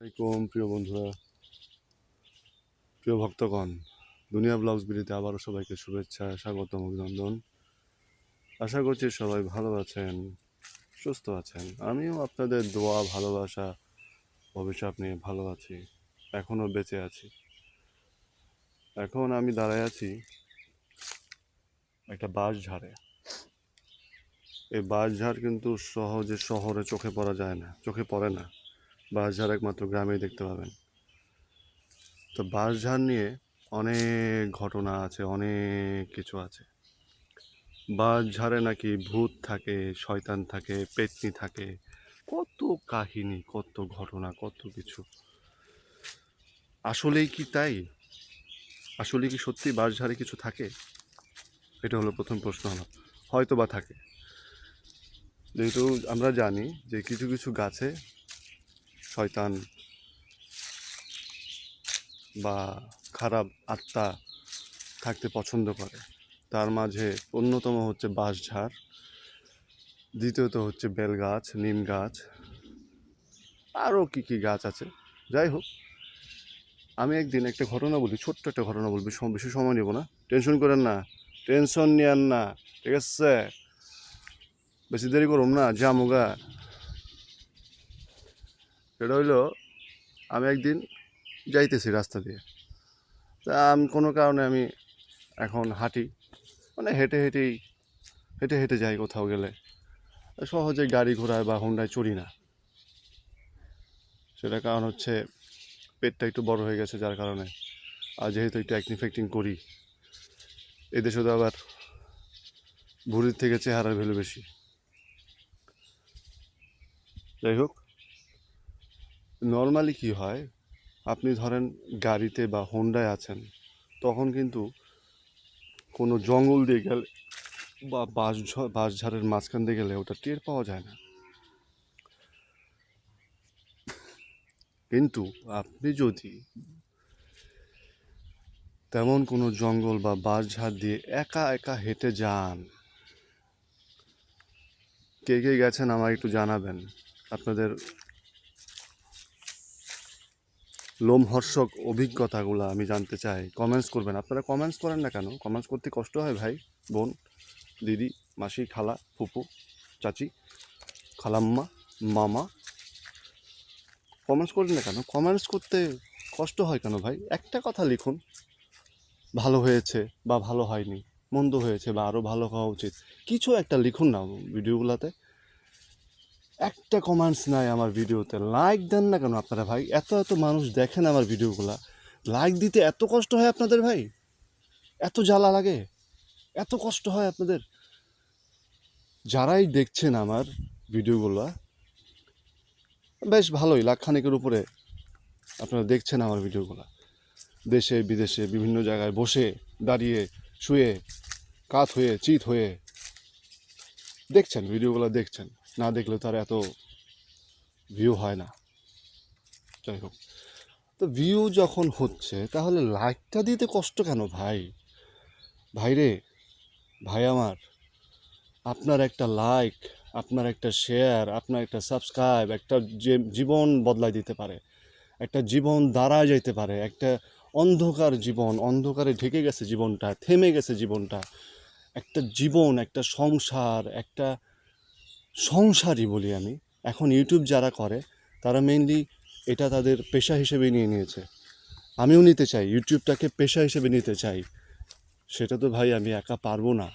আসসালামাইকুম প্রিয় বন্ধুরা। প্রিয় ভক্তগণ, দুনিয়া ব্লগস বিড়িতে আবারও সবাইকে শুভেচ্ছা, স্বাগতম, অভিনন্দন। আশা করছি সবাই ভালো আছেন, সুস্থ আছেন। আমিও আপনাদের দোয়া, ভালোবাসা, অভিশাপ নিয়ে ভালো আছি, এখনও বেঁচে আছি। এখন আমি দাঁড়ায় আছি একটা বাঁশ ঝাড়ে এই বাঁশ ঝাড় কিন্তু সহজে শহরে চোখে পড়া যায় না, চোখে পড়ে না। বাঁশঝাড় একমাত্র গ্রামেই দেখতে পাবেন। তো বাঁশঝাড় নিয়ে অনেক ঘটনা আছে, অনেক কিছু আছে। বাঁশঝাড়ে নাকি ভূত থাকে, শয়তান থাকে, পেতনি থাকে। কত কাহিনী, কত ঘটনা, কত কিছু। আসলেই কি তাই? আসলে কি সত্যি বাঁশঝাড়ে কিছু থাকে? এটা হলো প্রথম প্রশ্ন হলো হয়তো বা থাকে। যেহেতু আমরা জানি যে কিছু কিছু গাছে শয়তান বা খারাপ আত্মা থাকতে পছন্দ করে। তার মাঝে অন্যতম হচ্ছে বাঁশঝাড়, দ্বিতীয়ত হচ্ছে বেল গাছ, নিম গাছ, আরও কী কী গাছ আছে। যাই হোক, আমি একদিন একটা ঘটনা বলি, ছোট্ট একটা ঘটনা বলবি বেশি সময় নেব না। টেনশন করেন না, টেনশন নিয়েন না, ঠিক আছে? বেশি দেরি করুম না জামুগা সেটা হইল, আমি একদিন যাইতেছি রাস্তা দিয়ে। তা আমি, কোনো কারণে আমি এখন হাঁটি মানে হেঁটে হেঁটেই, হেঁটে হেঁটে যাই কোথাও গেলে। সহজে গাড়ি ঘোড়ায় বা হুন্ডায় চড়ি না। সেটা কারণ হচ্ছে, পেটটা একটু বড় হয়ে গেছে যার কারণে। আর যেহেতু একটু অ্যাক্টিং ফ্যাক্টিং করি এদেশে তো আবার ভুঁড়ির থেকে চেহারার ভ্যালু বেশি। যাই হোক নর্মালি কি হয়? আপনি ধরেন গাড়িতে বা হোন্ডায় আছেন, তখন কিন্তু কোনো জঙ্গল দিয়ে গেলে বা বাঁশ বাঁশঝাড়ের মাঝখান দিয়ে গেলে ওটা টের পাওয়া যায় না। কিন্তু আপনি যদি তেমন কোনো জঙ্গল বা বাঁশঝাড় দিয়ে একা একা হেঁটে যান, কে কে গেছেন আমার একটু জানাবেন। আপনাদের লোমহর্ষক অভিজ্ঞতাগুলো আমি জানতে চাই। কমেন্টস করবেন। আপনারা কমেন্টস করেন না কেন? কমেন্টস করতে কষ্ট হয় ভাই, বোন, দিদি, মাসি, খালা, ফুপু, চাচি, খালাম্মা, মামা। কমেন্টস করেন না কেন? কমেন্টস করতে কষ্ট হয় কেন ভাই? একটা কথা লিখুন। ভালো হয়েছে বা ভালো হয়নি, মন্দ হয়েছে বা আরও ভালো হওয়া উচিত। কিছু একটা লিখুন না ভিডিওগুলোতে। একটা কমেন্টস নাই আমার ভিডিওতে লাইক দেন না কেন আপনারা ভাই? এত এত মানুষ দেখেন আমার ভিডিওগুলা লাইক দিতে এত কষ্ট হয় আপনাদের ভাই? এত জ্বালা লাগে? এত কষ্ট হয় আপনাদের? যারাই দেখছেন আমার ভিডিওগুলো বেশ ভালোই লাখখানেকের উপরে আপনারা দেখছেন আমার ভিডিওগুলো দেশে, বিদেশে, বিভিন্ন জায়গায় বসে, দাঁড়িয়ে, শুয়ে, কাত হয়ে, চিত হয়ে দেখছেন ভিডিওগুলো দেখছেন। না দেখলে তার এত ভিউ হয় না। যাই হোক। তো ভিউ যখন হচ্ছে, তাহলে লাইকটা দিতে কষ্ট কেন ভাই? ভাই রে, ভাই আমার, আপনার একটা লাইক আপনার একটা শেয়ার আপনার একটা সাবস্ক্রাইব একটা যে জীবন বদলাই দিতে পারে, একটা জীবন দাঁড়ায় যেতে পারে, একটা অন্ধকার জীবন, অন্ধকারে ঢেকে গেছে জীবনটা, থেমে গেছে জীবনটা, একটা জীবন, একটা সংসার, একটা সংসারই বলি আমি। এখন ইউটিউব যারা করে, তারা মেইনলি এটা তাদের পেশা হিসেবে নিয়ে নিয়েছে। আমিও নিতে চাই ইউটিউবটাকে পেশা হিসেবে নিতে চাই। সেটা তো ভাই আমি একা পারব না।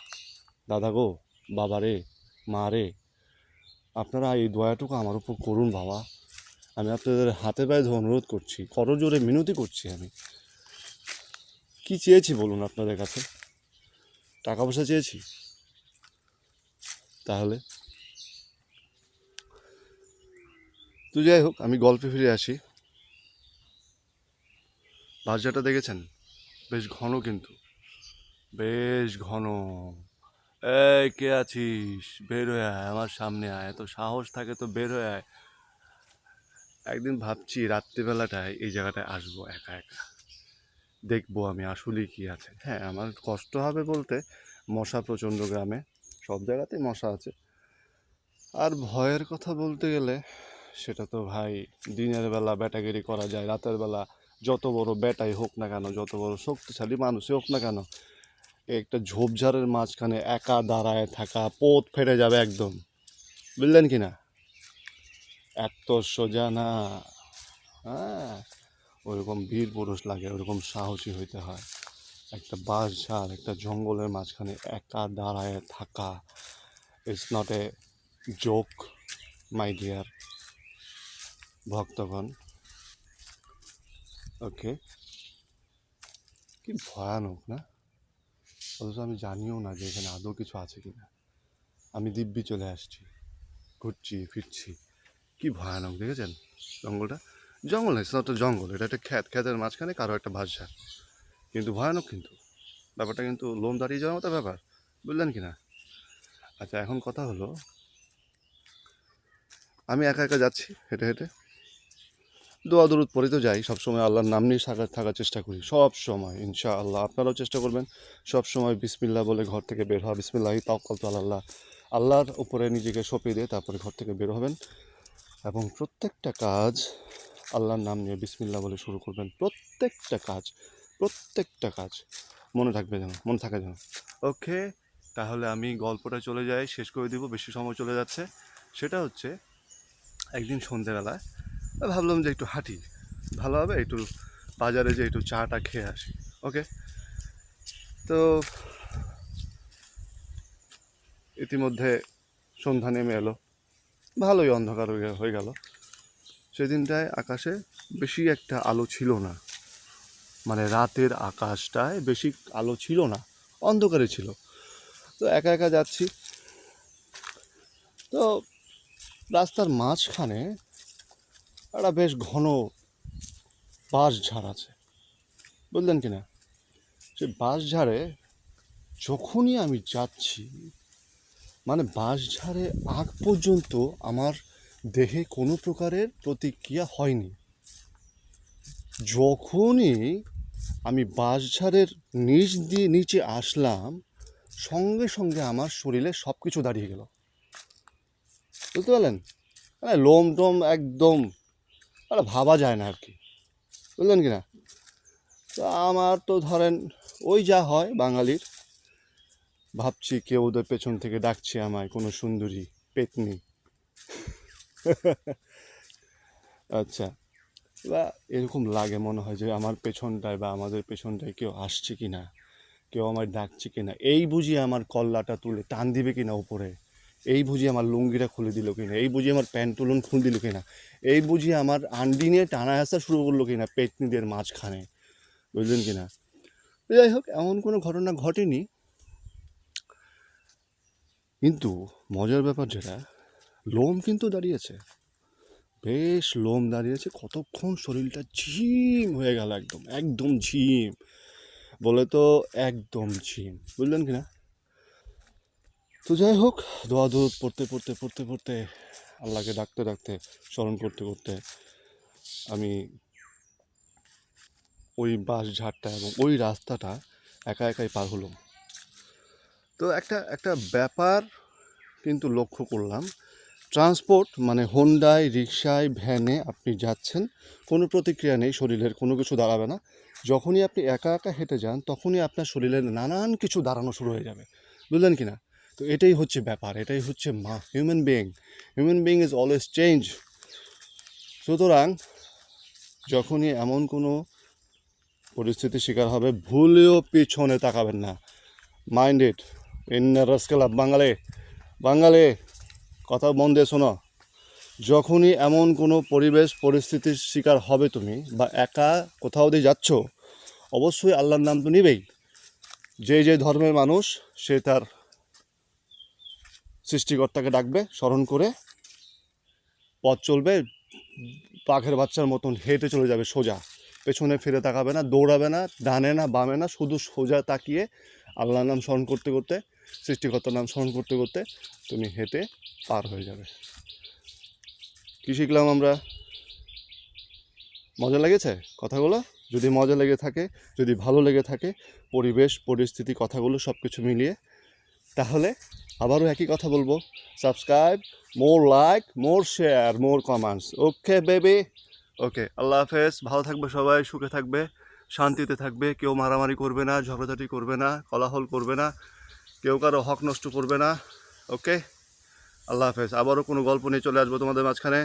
দাদা গো, বাবা রে, মা রে, আপনারা এই দয়াটুকু আমার উপর করুন বাবা। আমি আপনাদের হাতে পায়ে অনুরোধ করছি, করজোরে মিনতি করছি আমি। কি চেয়েছি বলুন আপনাদের কাছে? টাকা পয়সা চেয়েছি? তাহলে? তো যাই হোক, আমি গল্পে ফিরে আসি। বাজারটা দেখেছেন? বেশ ঘন কিন্তু। বেশ ঘন। এই কে আছিস? বের হয়ে আয়, আমার সামনে আয়। এত সাহস থাকে তো বের হয়ে আয়। একদিন ভাবছি রাত্রিবেলাটায় এই জায়গাটায় আসব একা একা। দেখব আমি আসলেই কি আছে। হ্যাঁ আমার কষ্ট হবে বলতে মশা প্রচণ্ড গ্রামে। সব জায়গাতেই মশা আছে। আর ভয়ের কথা বলতে গেলে সেটা তো ভাই দিনের বেলা ব্যাটাগিরি করা যায়, রাতের বেলা যত বড় ব্যাটাই হোক না কেন, যত বড় শক্তিশালী মানুষই হোক না কেন, একটা ঝোপঝাড়ের মাঝখানে একা দাঁড়ায় থাকা পোত ফেটে যাবে একদম। বুঝলেন কি না এত সোজা না। হ্যাঁ ওইরকম বীর পুরুষ লাগে, ওরকম সাহসী হইতে হয়। একটা বাঁশ ঝাড়, একটা জঙ্গলের মাঝখানে একা দাঁড়ায় থাকা it's not a joke my dear ভক্তগণ। ওকে কি ভয়ানক, না? অথচ আমি জানিও না যে এখানে আদৌ কিছু আছে কি না আমি দিব্যি চলে আসছি, ঘুরছি, ফিরছি। কি ভয়ানক, দেখেছেন জঙ্গলটা? জঙ্গল না নট জঙ্গল, এটা একটা খ্যাত খ্যাতের মাঝখানে কারও একটা ভাষা কিন্তু ভয়ানক কিন্তু। ব্যাপারটা কিন্তু লোন দাঁড়িয়ে যাওয়ার মতো ব্যাপার, বুঝলেন কি না? আচ্ছা এখন কথা হলো, আমি একা একা যাচ্ছি, হেঁটে হেঁটে। দোয়া, দরুদ পরে তো যাই। সবসময় আল্লাহর নাম নিয়ে থাকার থাকার চেষ্টা করি। সব সময় ইনশা আল্লাহ আপনারাও চেষ্টা করবেন। সব সময় বিসমিল্লাহ বলে ঘর থেকে বের হওয়া। বিসমিল্লাহি তাওকাল তো আল্লাহ। আল্লাহর উপরে নিজেকে সঁপিয়ে দিয়ে তারপরে ঘর থেকে বের হবেন। এবং প্রত্যেকটা কাজ আল্লাহর নাম নিয়ে বিসমিল্লাহ বলে শুরু করবেন। প্রত্যেকটা কাজ প্রত্যেকটা কাজ মনে থাকবে যেন, মনে থাকে যেন। ওকে, তাহলে আমি গল্পটা চলে যাই, শেষ করে দিব, বেশি সময় চলে যাচ্ছে। সেটা হচ্ছে, একদিন সন্ধেবেলায় ভাবলাম যে একটু হাঁটি। ভালো হবে একটু বাজারে যে একটু চাটা খেয়ে আসি ওকে তো ইতিমধ্যে সন্ধ্যা নেমে এলো। ভালোই অন্ধকার হয়ে গেল। সেদিনটায় আকাশে বেশি একটা আলো ছিল না। মানে রাতের আকাশটায় বেশি আলো ছিল না, অন্ধকারে ছিল। তো একা একা যাচ্ছি। তো রাস্তার মাঝখানে একটা বেশ ঘন বাঁশ ঝাড় আছে। বুঝলেন কি না সে বাঁশ ঝাড়ে যখনই আমি যাচ্ছি মানে বাঁশ ঝাড়ে আগ পর্যন্ত আমার দেহে কোনো প্রকারের প্রতিক্রিয়া হয়নি। যখনই আমি বাঁশঝাড়ের নিচ দিয়ে নিচে আসলাম, সঙ্গে সঙ্গে আমার শরীরে সব কিছু দাঁড়িয়ে গেল। বুঝতে পারলেন? মানে লোম টোম একদম মানে ভাবা যায় না আর কি। বুঝলেন কি না? তো আমার তো ধরেন ওই যা হয় বাঙালির, ভাবছি কেউ ওদের পেছন থেকে ডাকছে আমায়, কোনো সুন্দরী, পেতনি। আচ্ছা বা এরকম লাগে মনে হয় যে আমার পেছনটায় বা আমাদের পেছনটায় কেউ আসছে কি না কেউ আমায় ডাকছে কি না এই বুঝি আমার কল্লাটা তুলে টান দিবে কি না উপরে। এই বুঝি আমার লুঙ্গিটা খুলে দিল কি না এই বুঝি আমার প্যান্ট তুলন খুলে দিল কি না এই বুঝি আমার আন্ডি নিয়ে টানা আসা শুরু করল কি না পেতনিদের মাঝখানে? বুঝলেন কি না যাই হোক, এমন কোনো ঘটনা ঘটেনি। কিন্তু মজার ব্যাপার যেটা, লোম কিন্তু দাঁড়িয়েছে। বেশ লোম দাঁড়িয়েছে, কতক্ষণ শরীরটা ঝিম হয়ে গেল একদম একদম ঝিম। বলে তো একদম ঝিম। বুঝলেন কি না তো যাই হোক, দোয়া দূর পড়তে পড়তে পড়তে পড়তে আল্লাহকে ডাকতে ডাকতে, স্মরণ করতে করতে আমি ওই বাঁশ ঝাড়টা এবং ওই রাস্তাটা একা একাই পার হলাম। তো একটা একটা ব্যাপার কিন্তু লক্ষ্য করলাম। ট্রান্সপোর্ট মানে হোন্ডায় রিক্সায় ভ্যানে আপনি যাচ্ছেন, কোনো প্রতিক্রিয়া নেই শরীরের, কোনো কিছু দাঁড়াবে না। যখনই আপনি একা একা হেঁটে যান, তখনই আপনার শরীরের নানান কিছু দাঁড়ানো শুরু হয়ে যাবে। বুঝলেন কি না? তো এটাই হচ্ছে ব্যাপার, এটাই হচ্ছে মা human being human being is always change সুতরাং যখনই এমন কোনো পরিস্থিতির শিকার হবে, ভুলেও পিছনে তাকাবেন না। মাইন্ডেড ইন রসকেলা বাঙালি বাঙালি কথা মন দিয়ে শোনো। যখনই এমন কোনো পরিবেশ, পরিস্থিতির শিকার হবে তুমি, বা একা কোথাও দিয়ে যাচ্ছ, অবশ্যই আল্লাহর নাম তো নিবেই। যে যে ধর্মের মানুষ, সে তার সৃষ্টিকর্তাকে ডাকবে, স্মরণ করে পথ চলবে, পাখের বাচ্চার মতন হেঁটে চলে যাবে সোজা। পেছনে ফিরে তাকাবে না, দৌড়াবে না, ডানে না, বামে না, শুধু সোজা তাকিয়ে আল্লাহর নাম স্মরণ করতে করতে, সৃষ্টিকর্তার নাম স্মরণ করতে করতে তুমি হেঁটে পার হয়ে যাবে। কী শিখলাম আমরা? মজা লেগেছে কথাগুলো? যদি মজা লেগে থাকে, যদি ভালো লেগে থাকে, পরিবেশ, পরিস্থিতি, কথাগুলো সব কিছু মিলিয়ে, তাহলে আবারও একই কথা বলব। Subscribe more like more share more comments okay baby okay আল্লাহ হাফেজ। ভালো থাকবে সবাই, সুখে থাকবে, শান্তিতে থাকবে। কেউ মারামারি করবে না, ঝগড়াঝাটি করবে না, কলাহল করবে না, কেউ কারও হক নষ্ট করবে না। ওকে আল্লাহ হাফেজ। আবারও কোনো গল্প নিয়ে চলে আসব তোমাদের মাঝখানে।